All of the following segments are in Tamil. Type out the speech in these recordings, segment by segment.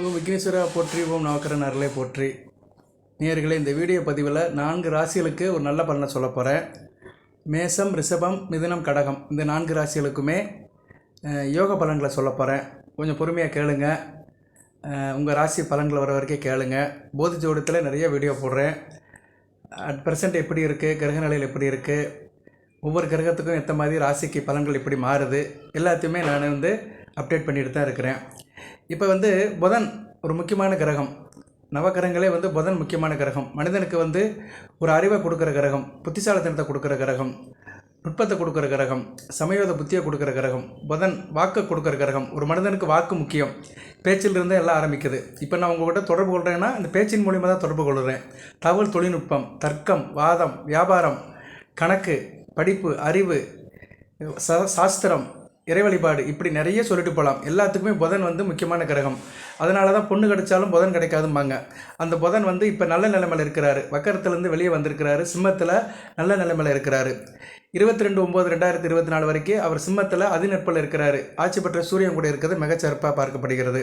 ஓம் விக்னேஸ்வரா போற்றி ஓம் நவக்கரன் அருளை போற்றி. நேர்களே இந்த வீடியோ பதிவில் நான்கு ராசிகளுக்கு ஒரு நல்ல பலனை சொல்ல போகிறேன் மேசம் ரிஷபம் மிதுனம் கடகம். இந்த நான்கு ராசிகளுக்குமே யோக பலன்களை சொல்ல போகிறேன் கொஞ்சம் பொறுமையாக கேளுங்க. உங்கள் ராசி பலன்கள் வர வரைக்கும் கேளுங்க. போதி ஜோடத்தில் நிறைய வீடியோ போடுறேன். அட் ப்ரெசண்ட் எப்படி இருக்குது கிரக நிலையில் எப்படி இருக்குது ஒவ்வொரு கிரகத்துக்கும் ஏற்ற மாதிரி ராசிக்கு பலன்கள் எப்படி மாறுது? எல்லாத்தையுமே நான் வந்து அப்டேட் பண்ணிட்டு தான் இருக்கிறேன். இப்போ வந்து புதன் ஒரு முக்கியமான கிரகம். நவகிரகங்களே வந்து புதன் முக்கியமான கிரகம். மனிதனுக்கு வந்து ஒரு அறிவை கொடுக்குற கிரகம் புத்திசாலித்தனத்தை கொடுக்குற கிரகம் நுட்பத்தை கொடுக்குற கிரகம் சமயோத புத்தியை கொடுக்குற கிரகம் புதன் வாக்கு கொடுக்குற கிரகம். ஒரு மனிதனுக்கு வாக்கு முக்கியம். பேச்சிலிருந்து எல்லாம் ஆரம்பிக்குது. இப்போ நான் உங்கள்கிட்ட தொடர்பு கொள்கிறேன்னா இந்த பேச்சின் மூலிமா தான் தொடர்பு கொள்கிறேன் தகவல் தொழில்நுட்பம் தர்க்கம் வாதம் வியாபாரம் கணக்கு படிப்பு அறிவு சாஸ்திரம் இறை வழிபாடு இப்படி நிறைய சொல்லிட்டு போகலாம் எல்லாத்துக்குமே புதன் வந்து முக்கியமான கிரகம். அதனால தான் பொண்ணு கிடைச்சாலும் புதன் கிடைக்காதும்பாங்க. அந்த புதன் வந்து இப்போ நல்ல நிலைமையில் இருக்கிறாரு. வக்கரத்துலேருந்து வெளியே வந்திருக்கிறாரு. சிம்மத்தில் நல்ல நிலைமையில் இருக்கிறாரு. இருபத்தி ரெண்டு ஒம்பது ரெண்டாயிரத்தி இருபத்தி நாலு வரைக்கும் அவர் சிம்மத்தில் அதிநட்பில் இருக்கிறாரு. ஆட்சி பெற்ற சூரியன் கூட இருக்கிறது மிகச்சிறப்பாக பார்க்கப்படுகிறது.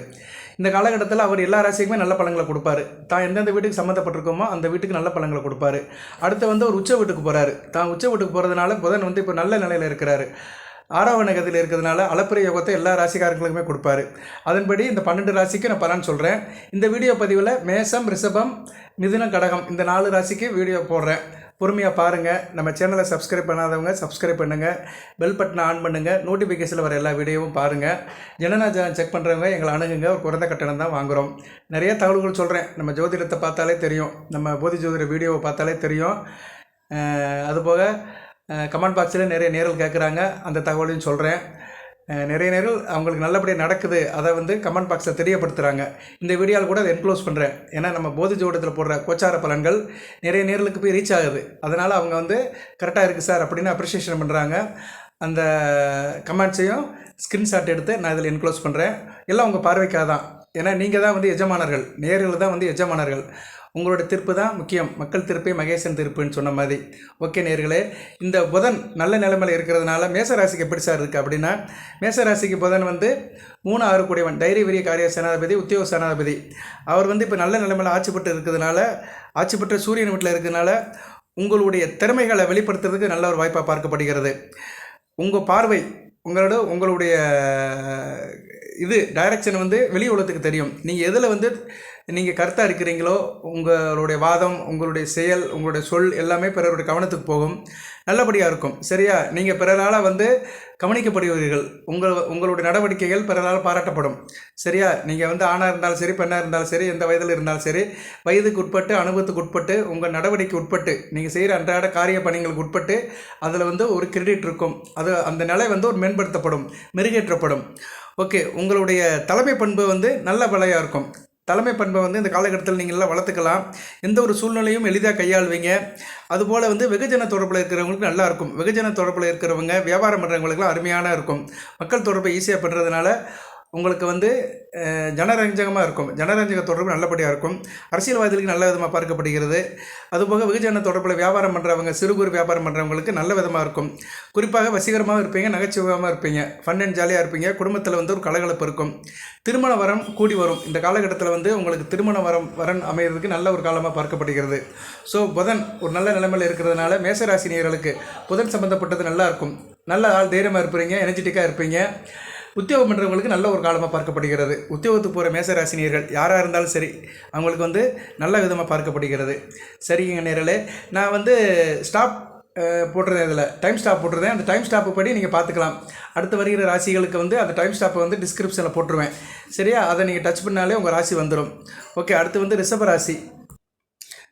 இந்த காலகட்டத்தில் அவர் எல்லா ராசிக்குமே நல்ல பழங்களை கொடுப்பாரு. தான் எந்தெந்த வீட்டுக்கு சம்மந்தப்பட்டிருக்கோமோ அந்த வீட்டுக்கு நல்ல பழங்களை கொடுப்பாரு. அடுத்து வந்து ஒரு உச்ச வீட்டுக்கு போகிறாரு தான் உச்ச வீட்டுக்கு போகிறதுனால புதன் வந்து இப்போ நல்ல நிலையில் இருக்கிறாரு. ஆறாவது நகத்தில் இருக்கிறதுனால அளப்பிர யோகத்தை எல்லா ராசிக்காரங்களுக்குமே கொடுப்பாரு. அதன்படி இந்த பன்னெண்டு ராசிக்கு நான் பலன் சொல்கிறேன் இந்த வீடியோ பதிவில் மேசம் ரிஷபம் மிதுனம் கடகம் இந்த நாலு ராசிக்கு வீடியோ போடுறேன். பொறுமையாக பாருங்கள் நம்ம சேனலை சப்ஸ்கிரைப் பண்ணாதவங்க சப்ஸ்கிரைப் பண்ணுங்கள் பெல் பட்டனை ஆன் பண்ணுங்கள் நோட்டிஃபிகேஷனில் வர எல்லா வீடியோவும் பாருங்கள் ஜனநாஜனம் செக் பண்ணுறவங்க எங்களை அணுகுங்க. ஒரு குறைந்த கட்டணம் தான் வாங்குகிறோம் நிறைய தகவல்கள் சொல்கிறேன் நம்ம ஜோதிடத்தை பார்த்தாலே தெரியும். நம்ம போதி ஜோதிட வீடியோவை பார்த்தாலே தெரியும். அதுபோக கமெண்ட் பாக்ஸில் நிறைய நேரில் கேட்குறாங்க அந்த தகவலையும் சொல்கிறேன் நிறைய நேரில் அவங்களுக்கு நல்லபடியாக நடக்குது. அதை வந்து கமெண்ட் பாக்ஸில் தெரியப்படுத்துகிறாங்க இந்த வீடியோவில் கூட அதை என்க்ளோஸ் பண்ணுறேன் ஏன்னா நம்ம போதி ஜோடத்தில் போடுற கோச்சார பலன்கள் நிறைய நேரலுக்கு போய் ரீச் ஆகுது. அதனால் அவங்க வந்து கரெக்டாக இருக்குது சார் அப்படின்னு அப்ரிஷியேஷன் பண்ணுறாங்க அந்த கமெண்ட்ஸையும் ஸ்க்ரீன்ஷாட் எடுத்து நான் இதில் என்க்ளோஸ் பண்ணுறேன் எல்லாம் உங்கள் பார்வைக்காக தான் ஏன்னா நீங்கள் தான் வந்து எஜமானர்கள். நேரில் தான் வந்து எஜமானர்கள். உங்களோட தீர்ப்பு தான் முக்கியம். மக்கள் தீர்ப்பே மகேசன் தீர்ப்புன்னு சொன்ன மாதிரி. ஓகே நேர்களே இந்த புதன் நல்ல நிலைமையில் இருக்கிறதுனால மேசராசிக்கு எப்படி சார் இருக்குது அப்படின்னா மேசராசிக்கு புதன் வந்து மூணு ஆறு கூடியவன். டைரி வீரிய காரிய சேனாதிபதி உத்தியோக சேனாதிபதி. அவர் வந்து இப்போ நல்ல நிலைமையில் ஆட்சி பெற்று இருக்கிறதுனால ஆட்சி பெற்ற சூரியன் வீட்டில் இருக்கிறதுனால உங்களுடைய திறமைகளை வெளிப்படுத்துறதுக்கு நல்ல ஒரு வாய்ப்பாக பார்க்கப்படுகிறது. உங்கள் பார்வை உங்களோட உங்களுடைய இது டைரக்ஷன் வந்து வெளி உலகத்துக்கு தெரியும். நீங்கள் எதில் வந்து நீங்கள் கருத்தாக இருக்கிறீங்களோ உங்களுடைய வாதம் உங்களுடைய செயல் உங்களுடைய சொல் எல்லாமே பிறருடைய கவனத்துக்கு போகும். நல்லபடியாக இருக்கும். சரியா? நீங்கள் பிறரால் வந்து கவனிக்கப்படுவீர்கள். உங்கள் உங்களுடைய நடவடிக்கைகள் பிறரால் பாராட்டப்படும். சரியா? நீங்கள் வந்து ஆணாக இருந்தாலும் சரி பெண்ணாக இருந்தாலும் சரி எந்த வயதில் இருந்தாலும் சரி வயதுக்கு உட்பட்டு அனுபவத்துக்கு உட்பட்டு உங்கள் நடவடிக்கை உட்பட்டு நீங்கள் செய்கிற அன்றாட காரிய பணிகளுக்கு உட்பட்டு அதில் வந்து ஒரு கிரெடிட் இருக்கும். அது அந்த நிலை வந்து ஒரு மேம்படுத்தப்படும் மெருகேற்றப்படும். ஓகே. உங்களுடைய தலைமை பண்பு வந்து நல்ல விலையாக இருக்கும். தலைமை பண்பை வந்து இந்த காலகட்டத்தில் நீங்கள் எல்லாம் வளர்த்துக்கலாம். எந்த ஒரு சூழ்நிலையும் எளிதாக கையாளுவீங்க. அதுபோல் வந்து வெகுஜன தொடர்பில் இருக்கிறவங்களுக்கு நல்லா இருக்கும் வெகுஜன தொடர்பில் இருக்கிறவங்க வியாபாரம் பண்ணுறவங்களுக்குலாம் அருமையான இருக்கும். மக்கள் தொடர்பை ஈஸியாக பண்ணுறதுனால உங்களுக்கு வந்து ஜனரஞ்சகமாக இருக்கும். ஜனரஞ்சக தொடர்பு நல்லபடியாக இருக்கும். அரசியல்வாதிகளுக்கு நல்ல விதமாக பார்க்கப்படுகிறது. அதுபோக வெகுஜன தொடர்பில் வியாபாரம் பண்ணுறவங்க சிறு குறு வியாபாரம் பண்ணுறவங்களுக்கு நல்ல விதமாக இருக்கும். குறிப்பாக வசீகரமாக இருப்பீங்க நகைச்சுவையாக இருப்பீங்க. ஃபன் அண்ட் ஜாலியாக இருப்பீங்க. குடும்பத்தில் வந்து ஒரு கலகலப்பு இருக்கும். திருமண வரம் கூடி வரும். இந்த காலகட்டத்தில் வந்து உங்களுக்கு திருமண வரம் வரன் அமைகிறதுக்கு நல்ல ஒரு காலமாக பார்க்கப்படுகிறது. ஸோ புதன் ஒரு நல்ல நிலைமையில் இருக்கிறதுனால மேசராசினியர்களுக்கு புதன் சம்மந்தப்பட்டது நல்லா இருக்கும். நல்ல ஆள் தைரியமாக இருப்பீங்க எனர்ஜெட்டிக்காக இருப்பீங்க. உத்தியோகம் பண்ணுறவங்களுக்கு நல்ல ஒரு காலமாக பார்க்கப்படுகிறது. உத்தியோகத்துக்கு போகிற மேசராசினியர்கள் யாராக இருந்தாலும் சரி அவங்களுக்கு வந்து நல்ல விதமாக பார்க்கப்படுகிறது. சரிங்க நேரலே நான் வந்து ஸ்டாப் போட்டிருந்தேன் இதில். டைம் ஸ்டாப் போட்டிருந்தேன். அந்த டைம் ஸ்டாப்பு படி நீங்கள் பார்த்துக்கலாம். அடுத்து வருகிற ராசிகளுக்கு வந்து அந்த டைம் ஸ்டாப்பை வந்து டிஸ்கிரிப்ஷனில் போட்டுருவேன். சரியா? அதை நீங்கள் டச் பண்ணாலே உங்கள் ராசி வந்துடும் ஓகே அடுத்து வந்து ரிஷப ராசி.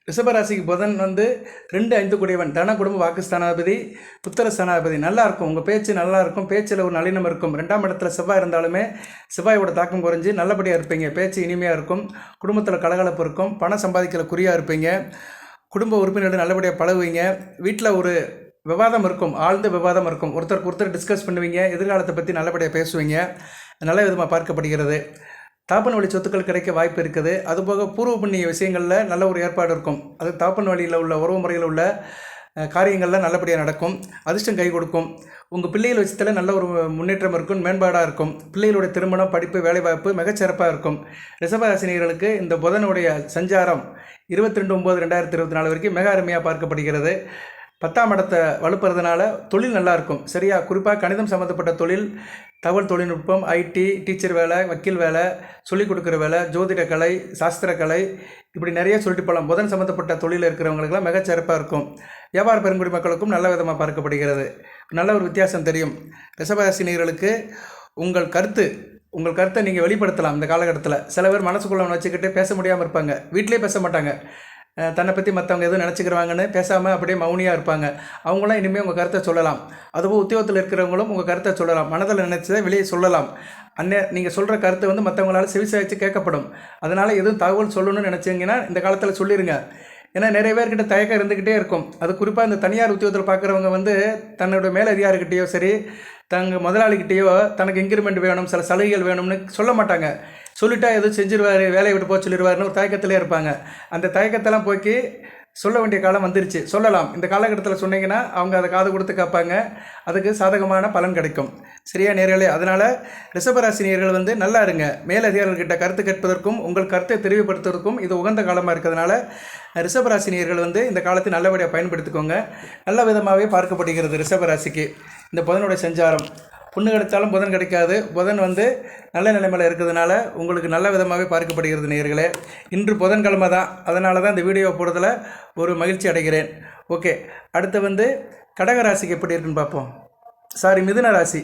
ரிஷபராசிக்கு புதன் வந்து ரெண்டு ஐந்து குடையவன். தன குடும்ப வாக்கு ஸ்தானாதிபதி புத்திர ஸ்தானாதிபதி. நல்லா இருக்கும். உங்கள் பேச்சு நல்லா இருக்கும். பேச்சில் ஒரு நளினம் இருக்கும். ரெண்டாம் இடத்துல செவ்வாய் இருந்தாலுமே செவ்வாயோட தாக்கம் குறைஞ்சி நல்லபடியாக இருப்பீங்க. பேச்சு இனிமையாக இருக்கும். குடும்பத்தில் கலகலப்பு இருக்கும். பணம் சம்பாதிக்கிற குறியாக இருப்பீங்க. குடும்ப உறுப்பினர்கள் நல்லபடியாக பழகுவீங்க. வீட்டில் ஒரு விவாதம் இருக்கும். ஆழ்ந்த விவாதம் இருக்கும். ஒருத்தருக்கு ஒருத்தர் டிஸ்கஸ் பண்ணுவீங்க. எதிர்காலத்தை பற்றி நல்லபடியாக பேசுவீங்க. நல்ல விதமாக பார்க்கப்படுகிறது. தாப்பன் வழி சொத்துக்கள் கிடைக்க வாய்ப்பு இருக்குது. அதுபோக பூர்வ புண்ணிய விஷயங்களில் நல்ல ஒரு ஏற்பாடு இருக்கும். அது தாப்பன் வழியில் உள்ள உறவு முறையில் உள்ள அஹ், காரியங்கள்லாம் நல்லபடியாக நடக்கும். அதிர்ஷ்டம் கை கொடுக்கும். உங்கள் பிள்ளைகள் விஷயத்தில் நல்ல ஒரு முன்னேற்றம் இருக்கும் மேம்பாடாக இருக்கும். பிள்ளைகளுடைய திருமணம் படிப்பு வேலைவாய்ப்பு மிகச்சிறப்பாக இருக்கும். ரிசபராசினியர்களுக்கு இந்த புதனுடைய சஞ்சாரம் இருபத்தி ரெண்டு ஒம்பது ரெண்டாயிரத்தி இருபத்தி நாலு வரைக்கும் மிக அருமையாக பார்க்கப்படுகிறது. பத்தாம் இடத்தை வலுப்புறதுனால தொழில் நல்லாயிருக்கும் சரியா? குறிப்பாக கணிதம் சம்மந்தப்பட்ட தொழில் தகவல் தொழில்நுட்பம் ஐடி டீச்சர் வேலை வக்கீல் வேலை சொல்லிக் கொடுக்குற வேலை ஜோதிட கலை சாஸ்திர கலை இப்படி நிறைய சொல்லிட்டு போகலாம். புதன் சம்மந்தப்பட்ட தொழிலில் இருக்கிறவங்களுக்கெல்லாம் மிகச்சிறப்பாக இருக்கும். வியாபார பெருங்குடி மக்களுக்கும் நல்ல விதமாக பார்க்கப்படுகிறது. நல்ல ஒரு வித்தியாசம் தெரியும். ரிஷபராசினியர்களுக்கு உங்கள் கருத்து உங்கள் கருத்தை நீங்கள் வெளிப்படுத்தலாம் இந்த காலகட்டத்தில். சில பேர் மனசுக்குள்ள ஒன்று வச்சுக்கிட்டு பேச முடியாமல் இருப்பாங்க. வீட்டிலே பேச மாட்டாங்க. தன்னை பற்றி மற்றவங்க எதுவும் நினச்சிக்கிறாங்கன்னு பேசாமல் அப்படியே மௌனியாக இருப்பாங்க. அவங்களாம் இனிமேல் உங்கள் கருத்தை சொல்லலாம். அதுவும் உத்தியோகத்தில் இருக்கிறவங்களும் உங்கள் கருத்தை சொல்லலாம். மனதில் நினச்சதை வெளியே சொல்லலாம். அந்நே நீங்கள் சொல்கிற கருத்தை வந்து மற்றவங்களால செவிசாய்ச்சி கேட்கப்படும். அதனால் எதுவும் தகவல் சொல்லணும்னு நினச்சிங்கன்னா இந்த காலத்தில் சொல்லிடுங்க ஏன்னா நிறைய பேர்கிட்ட தயக்கம் இருந்துக்கிட்டே இருக்கும். அது குறிப்பாக இந்த தனியார் உத்தியோகத்தில் பார்க்குறவங்க வந்து தன்னோட மேலதிகாரிகிட்டேயோ சரி தங்க முதலாளிகிட்டேயோ தனக்கு இன்க்ரிமெண்ட் வேணும் சில சலுகைகள் வேணும்னு சொல்ல மாட்டாங்க. சொல்லிட்டா எதுவும் செஞ்சிருவார் வேலையை விட்டு போக சொல்லிடுவாருன்னு ஒரு தயக்கத்திலே இருப்பாங்க. அந்த தயக்கத்தெல்லாம் போக்கி சொல்ல வேண்டிய காலம் வந்துருச்சு. சொல்லலாம். இந்த காலகட்டத்தில் சொன்னீங்கன்னா அவங்க அதை காது கொடுத்து காப்பாங்க. அதுக்கு சாதகமான பலன் கிடைக்கும். சரியா நேர்களே? அதனால் ரிஷபராசி நேர்கள் வந்து நல்லா இருங்க. மேலதிகாரிகள்கிட்ட கருத்து கேட்பதற்கும் உங்கள் கருத்தை தெரிவுபடுத்துவதற்கும் இது உகந்த காலமாக இருக்கிறதுனால ரிஷபராசி நேர்கள் வந்து இந்த காலத்தை நல்லபடியாக பயன்படுத்திக்கோங்க. நல்ல விதமாகவே பார்க்கப்படுகிறது ரிஷபராசிக்கு. இந்த புதனுடைய சஞ்சாரம். புண்ணு கிடைச்சாலும் புதன் கிடைக்காது. புதன் வந்து நல்ல நிலைமையில் இருக்கிறதுனால உங்களுக்கு நல்ல விதமாகவே பார்க்கப்படுகிறது நேர்களே இன்று புதன்கிழமை தான். அதனால தான் இந்த வீடியோ போடுறதில் ஒரு மகிழ்ச்சி அடைகிறேன். ஓகே. அடுத்து வந்து கடக ராசிக்கு எப்படி இருக்குன்னு பார்ப்போம். சாரி மிதுன ராசி.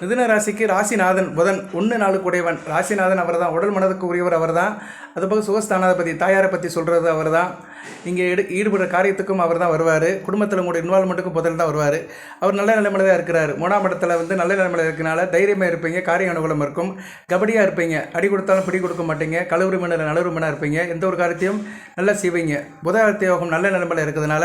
மிதுன ராசிக்கு ராசிநாதன் புதன் ஒன்று நாலு கூடையவன் ராசிநாதன் அவர் தான் உடல் மனதுக்கு உரியவர் அவர் தான் அதுபோக சுகஸ்தானாதிபதி தாயாரை பற்றி சொல்கிறது அவர் தான் இங்கே ஈடு ஈடுபடுற காரியத்துக்கும் அவர் தான் வருவார். குடும்பத்தில் உங்களுடைய இன்வால்மெண்ட்டுக்கும் புதன் தான் வருவார். அவர் நல்ல நிலைமையில தான் இருக்கிறார். மூணாம் இடத்துல வந்து நல்ல நிலைமையில இருக்கனால தைரியமாக இருப்பீங்க காரிய அனுகூலம் இருக்கும். கபடியாக இருப்பீங்க. அடி கொடுத்தாலும் பிடி கொடுக்க மாட்டீங்க. கழுவுரி மன்னர் நலவுரி மன்னர் இருப்பீங்க. எந்த ஒரு காரியத்தையும் நல்லா செய்வீங்க. புதார்த்த யோகம் நல்ல நிலைமையில் இருக்கிறதுனால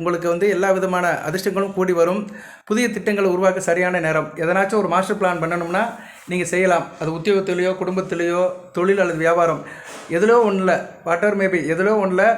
உங்களுக்கு வந்து எல்லா விதமான அதிர்ஷ்டங்களும் கூடி வரும். புதிய திட்டங்களை உருவாக்க சரியான நேரம். எதனாச்சும் ஒரு மாஸ்டர் பிளான் பண்ணணும்னா நீங்கள் செய்யலாம். அது உத்தியோகத்திலேயோ குடும்பத்திலேயோ தொழில் அல்லது வியாபாரம். எதிலோ ஒன்றில் வாட் எவர் மேபி எதிலோ ஒன்றில்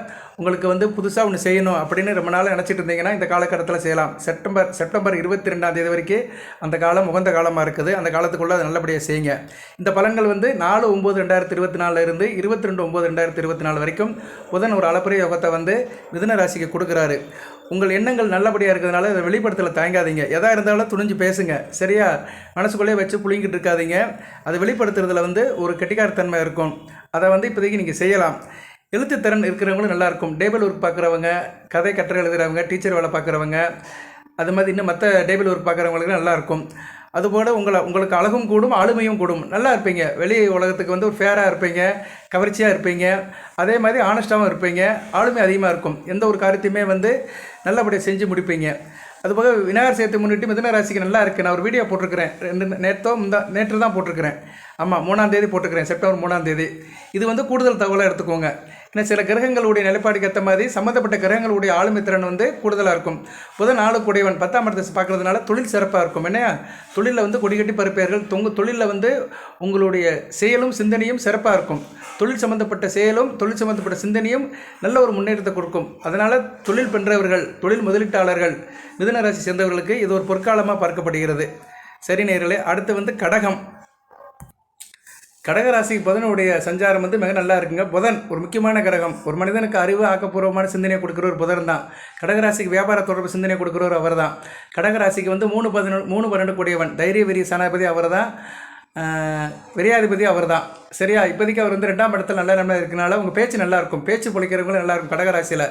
உங்களுக்கு வந்து புதுசாக ஒன்று செய்யணும் அப்படின்னு ரொம்ப நாள் நினச்சிட்டு இருந்தீங்கன்னா இந்த காலகட்டத்தில் செய்யலாம். செப்டம்பர் செப்டம்பர் இருபத்தி ரெண்டாம் தேதி வரைக்கும் அந்த காலம் உகந்த காலமாக இருக்குது. அந்த காலத்துக்குள்ளே அதை நல்லபடியாக செய்யுங்க. இந்த பலன்கள் வந்து நாலு ஒம்பது ரெண்டாயிரத்தி இருபத்தி நாலுலேருந்து இருபத்தி ரெண்டு ஒம்பது ரெண்டாயிரத்தி இருபத்தி நாலு வரைக்கும் புதன் ஒரு அளப்பரிய யோகத்தை வந்து மிதுன ராசிக்கு கொடுக்குறாரு. உங்கள் எண்ணங்கள் நல்லபடியாக இருக்கிறதுனால அதை வெளிப்படுத்தல தயங்காதீங்க. எதாக இருந்தாலும் துணிஞ்சு பேசுங்க. சரியா? மனசுக்குள்ளே வச்சு புளிங்கிட்டு இருக்காதீங்க. அதை வெளிப்படுத்துறதுல வந்து ஒரு கெட்டிக்காரத்தன்மை இருக்கும். அதை வந்து இப்போதைக்கு நீங்கள் செய்யலாம். எழுத்துத்திறன் இருக்கிறவங்களும் நல்லாயிருக்கும் டேபிள் ஒர்க் பார்க்குறவங்க கதை கட்டுரை எழுதுகிறவங்க டீச்சர் வேலை பார்க்குறவங்க அது மாதிரி இன்னும் மற்ற டேபிள் ஒர்க் பார்க்குறவங்களுக்கு நல்லாயிருக்கும் அதுபோல் உங்களை உங்களுக்கு அழகும் கூடும் ஆளுமையும் கூடும். நல்லா இருப்பீங்க. வெளி உலகத்துக்கு வந்து ஒரு ஃபேராக இருப்பீங்க கவர்ச்சியாக இருப்பீங்க அதே மாதிரி ஆனஸ்ட்டாகவும் இருப்பீங்க ஆளுமை அதிகமாக இருக்கும். எந்த ஒரு காரியத்தையுமே வந்து நல்லபடியாக செஞ்சு முடிப்பீங்க. அதுபோக விநாயகர் சேர்த்து முன்னிட்டு மிதன ராசிக்கு நல்லா இருக்குது நான் ஒரு வீடியோ போட்டிருக்கிறேன். ரெண்டு நேற்றோ முந்தா நேற்று தான் போட்டிருக்கிறேன். ஆமாம் மூணாம் தேதி போட்டிருக்கிறேன். செப்டம்பர் மூணாம் தேதி. இது வந்து கூடுதல் தகவலாக எடுத்துக்கோங்க. ஏன்னா சில கிரகங்களுடைய நிலைப்பாடுக்கு ஏற்ற மாதிரி சம்மந்தப்பட்ட கிரகங்களுடைய ஆளுமை திறன் வந்து கூடுதலாக இருக்கும். புதன் நாலு பத்தாம் இடத்தை பார்க்கறதுனால தொழில் சிறப்பாக இருக்கும் என்னையா? தொழிலில் வந்து கொடிகட்டி பருப்பேர்கள் தொங்கு தொழிலில் வந்து உங்களுடைய செயலும் சிந்தனையும் சிறப்பாக இருக்கும். தொழில் சம்மந்தப்பட்ட செயலும் தொழில் சம்மந்தப்பட்ட சிந்தனையும் நல்ல ஒரு முன்னேற்றத்தை கொடுக்கும். அதனால் தொழில் பெற்றவர்கள் தொழில் முதலீட்டாளர்கள் மிதுன ராசி சேர்ந்தவர்களுக்கு இது ஒரு பொற்காலமாக பார்க்கப்படுகிறது. சரி நேர்களே அடுத்து வந்து கடகம். கடகராசிக்கு புதனுடைய சஞ்சாரம் வந்து மிக நல்லா இருக்குங்க. புதன் ஒரு முக்கியமான கிரகம். ஒரு மனிதனுக்கு அறிவு ஆக்கப்பூர்வமான சிந்தனையை கொடுக்குறவர் புதன் தான். கடகராசிக்கு வியாபார தொடர்பு சிந்தனை கொடுக்குறவர் அவர் தான் கடகராசிக்கு வந்து மூணு பதினொன்று மூணு பன்னெண்டு கூடியவன் தைரிய வெறிய சனாதிபதி அவர் தான் விரையாதிபதி அவர் தான் சரியா? இப்போதைக்கு அவர் வந்து ரெண்டாம் இடத்துல நல்ல நம்ம இருக்கனால உங்கள் பேச்சு நல்லாயிருக்கும் பேச்சு பொழிக்கிறவங்களும் நல்லா இருக்கும் கடகராசியில்.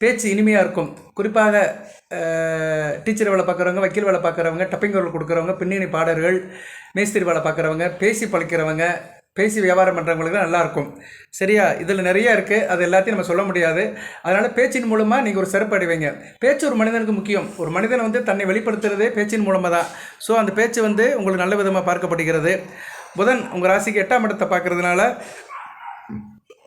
பேச்சு இனிமையாக இருக்கும். குறிப்பாக டீச்சர் வேலை பார்க்குறவங்க வக்கீல் வேலை பார்க்குறவங்க டப்பிங் குரல் கொடுக்குறவங்க பின்னணி பாடல்கள் மேஸ்திரி வேலை பார்க்குறவங்க பேசி பழிக்கிறவங்க பேசி வியாபாரம் பண்ணுறவங்களுக்கு நல்லாயிருக்கும் சரியா? இதில் நிறைய இருக்குது அது எல்லாத்தையும் நம்ம சொல்ல முடியாது. அதனால் பேச்சின் மூலமாக நீங்கள் ஒரு சிறப்பு அடைவீங்க. பேச்சு ஒரு மனிதனுக்கு முக்கியம். ஒரு மனிதன் வந்து தன்னை வெளிப்படுத்துறதே பேச்சின் மூலமாக தான். ஸோ அந்த பேச்சு வந்து உங்களுக்கு நல்ல விதமாக பார்க்கப்படுகிறது. புதன் உங்கள் ராசிக்கு எட்டாம் இடத்தை பார்க்கறதுனால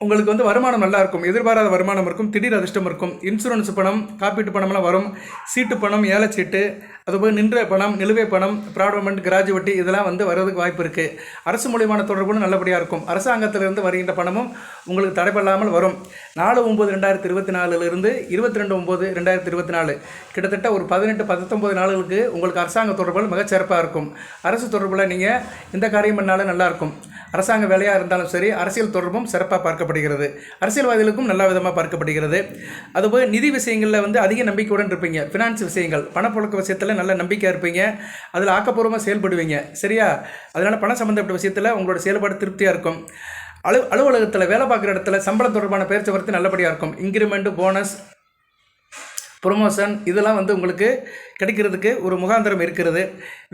உங்களுக்கு வந்து வருமானம் நல்லா இருக்கும் எதிர்பாராத வருமானம் இருக்கும் திடீர் அதிர்ஷ்டம் இருக்கும். இன்சூரன்ஸ் பணம் காப்பீட்டு பணம்லாம் வரும். சீட்டு பணம் ஏலச்சீட்டு அதுபோல் நின்ற பணம் நிலுவை பணம் ப்ராட்மெண்ட் கிராஜுவட்டி இதெல்லாம் வந்து வர்றதுக்கு வாய்ப்பு இருக்குது அரசு மூலியமான தொடர்பும் நல்லபடியாக இருக்கும். அரசாங்கத்திலிருந்து வருகின்ற பணமும் உங்களுக்கு தடைபடாமல் வரும். நாலு ஒம்பது ரெண்டாயிரத்தி இருபத்தி நாலுலேருந்து இருபத்தி ரெண்டு ஒம்பது ரெண்டாயிரத்தி இருபத்தி நாலு. கிட்டத்தட்ட ஒரு பதினெட்டு பத்தொம்பது நாளுகளுக்கு உங்களுக்கு அரசாங்க தொடர்புகள் மிகச்சிறப்பாக இருக்கும். அரசு தொடர்பில் நீங்கள் இந்த காரியம் பண்ணாலும் நல்லாயிருக்கும் அரசாங்க வேலையாக இருந்தாலும் சரி அரசியல் தொடர்பும் சிறப்பாக பார்க்கப்படுகிறது. அரசியல்வாதிகளுக்கும் நல்ல விதமாக பார்க்கப்படுகிறது. அதுபோல் நிதி விஷயங்களில் வந்து அதிக நம்பிக்கையுடன் இருப்பீங்க. ஃபினான்ஸ் விஷயங்கள் பணப்புழக்க விஷயத்தில் நல்ல நம்பிக்கையாக இருப்பீங்க. அதில் ஆக்கப்பூர்வமாக செயல்படுவீங்க. சரியா? அதனால் பணம் சம்மந்தப்பட்ட விஷயத்தில் உங்களோட செயல்பாடு திருப்தியாக இருக்கும். அலு அலுவலகத்தில் வேலை பார்க்குற இடத்துல சம்பளம் தொடர்பான பேச்சுவார்த்தை நல்லபடியாக இருக்கும். இன்க்ரிமெண்ட்டு போனஸ் ப்ரொமோஷன் இதெல்லாம் வந்து உங்களுக்கு கிடைக்கிறதுக்கு ஒரு முகாந்திரம் இருக்கிறது.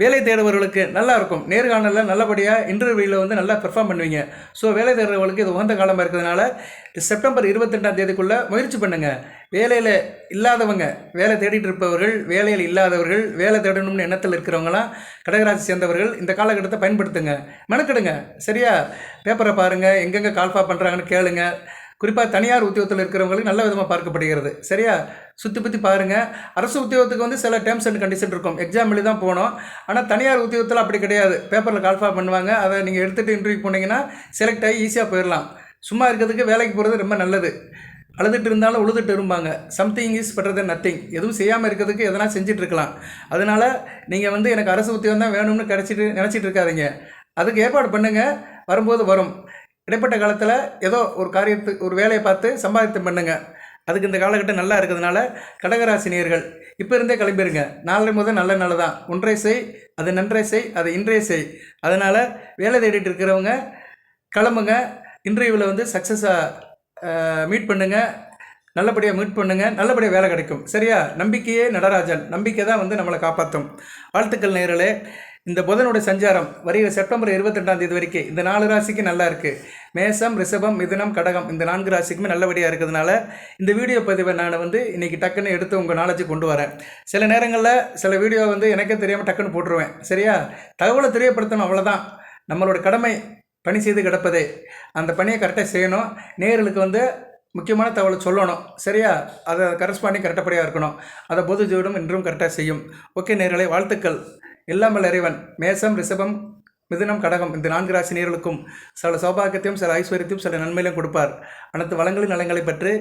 வேலை தேடுபவர்களுக்கு நல்லா இருக்கும். நேர்காணலில் நல்லபடியாக இன்டர்வியூவில் வந்து நல்லா பெர்ஃபார்ம் பண்ணுவீங்க. ஸோ வேலை தேடுறவர்களுக்கு இது உகந்த காலமாக இருக்கிறதுனால செப்டம்பர் இருபத்தெண்டாம் தேதிக்குள்ளே முயற்சி பண்ணுங்கள் வேலையில் இல்லாதவங்க வேலை தேடிட்டு இருப்பவர்கள் வேலையில் இல்லாதவர்கள் வேலை தேடணும்னு எண்ணத்தில் இருக்கிறவங்களாம் கடகராசி சேர்ந்தவர்கள் இந்த காலகட்டத்தை பயன்படுத்துங்க. மெனக்கெடுங்க. சரியா? பேப்பரை பாருங்கள் எங்கெங்கே கால்ஃபா பண்ணுறாங்கன்னு கேளுங்கள் குறிப்பாக தனியார் உத்தியோகத்தில் இருக்கிறவங்களுக்கு நல்ல விதமாக பார்க்கப்படுகிறது. சரியா? சுற்றி பற்றி பாருங்கள் அரசு உத்தியோகத்துக்கு வந்து சில டேர்ம்ஸ் அண்ட் கண்டிஷன் இருக்கும். எக்ஸாம் எழுதி தான் போகணும். ஆனால் தனியார் உத்தியோகத்தில் அப்படி கிடையாது. பேப்பரில் கால்ஃபா பண்ணுவாங்க. அதை நீங்கள் எடுத்துகிட்டு இன்டர்வியூ போனீங்கன்னா செலக்ட் ஆகி ஈஸியாக போயிடலாம் சும்மா இருக்கிறதுக்கு வேலைக்கு போகிறது ரொம்ப நல்லது. அழுதுட்டு இருந்தாலும் உழுதுட்டு இருப்பாங்க something is better than nothing எதுவும் செய்யாமல் இருக்கிறதுக்கு எதனா செஞ்சுட்டு இருக்கலாம். அதனால் நீங்கள் வந்து எனக்கு அரசு உத்தியோகம் தான் வேணும்னு கிடச்சிட்டு நினச்சிட்டு இருக்காதிங்க. அதுக்கு ஏற்பாடு பண்ணுங்கள் வரும்போது வரும். இடைப்பட்ட காலத்தில் ஏதோ ஒரு காரியத்துக்கு ஒரு வேலையை பார்த்து சம்பாதித்து பண்ணுங்க. அதுக்கு இந்த காலகட்டம் நல்லா இருக்கிறதுனால கடகராசினியர்கள் இப்போ இருந்தே கிளம்பிடுங்க நாளை முதல் நல்ல நாள் தான். ஒன்றை செய் அது நன்றை செய் அது இன்றைய செய். அதனால் வேலை தேடிட்டு இருக்கிறவங்க கிளம்புங்க. இன்டர்வியூவில் வந்து சக்ஸஸாக மீட் பண்ணுங்கள் நல்லபடியாக மீட் பண்ணுங்கள் நல்லபடியாக வேலை கிடைக்கும். சரியா? நம்பிக்கையே நடராஜன். நம்பிக்கை தான் வந்து நம்மளை காப்பாற்றும் வாழ்த்துக்கள் நேரலே இந்த புதனுடைய சஞ்சாரம் வருகிற செப்டம்பர் இருபத்தெண்டாம் தேதி வரைக்கும் இந்த நாலு ராசிக்கு நல்லா இருக்குது மேசம் ரிஷபம் மிதுனம் கடகம் இந்த நான்கு ராசிக்குமே நல்லபடியாக இருக்கிறதுனால இந்த வீடியோ பதிவை நான் வந்து இன்றைக்கி டக்குன்னு எடுத்து உங்கள் நாலேஜ் கொண்டு வரேன். சில நேரங்களில் சில வீடியோ வந்து எனக்கே தெரியாமல் டக்குன்னு போட்டுருவேன். சரியா? தகவலை தெரியப்படுத்தணும் அவ்வளோதான் நம்மளோட கடமை பணி செய்து கிடப்பதே. அந்த பணியை கரெக்டாக செய்யணும். நேர்களுக்கு வந்து முக்கியமான தகவலை சொல்லணும். சரியா? அதை கரஸ்பாண்டிங் கரெக்டப்படியாக இருக்கணும். அதை பொது ஜோடும் இன்றும் கரெக்டாக செய்யும். ஓகே நேர்களை வாழ்த்துக்கள். இல்லாமல் இறைவன் மேசம் ரிஷபம் மிதுனம் கடகம் இந்த நான்கு ராசி நேர்களுக்கும் சில சௌபாகியத்தையும் சில ஐஸ்வர்யத்தையும் சில நன்மையிலும் கொடுப்பார். அனைத்து வளங்களின் நலங்களை பெற்று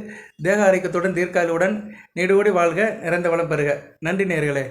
தேக ஆரோக்கியத்துடன் தீர்க்காலுடன் நீடோடி வாழ்க நிறைந்த வளம் பெறுக. நன்றி நேர்களே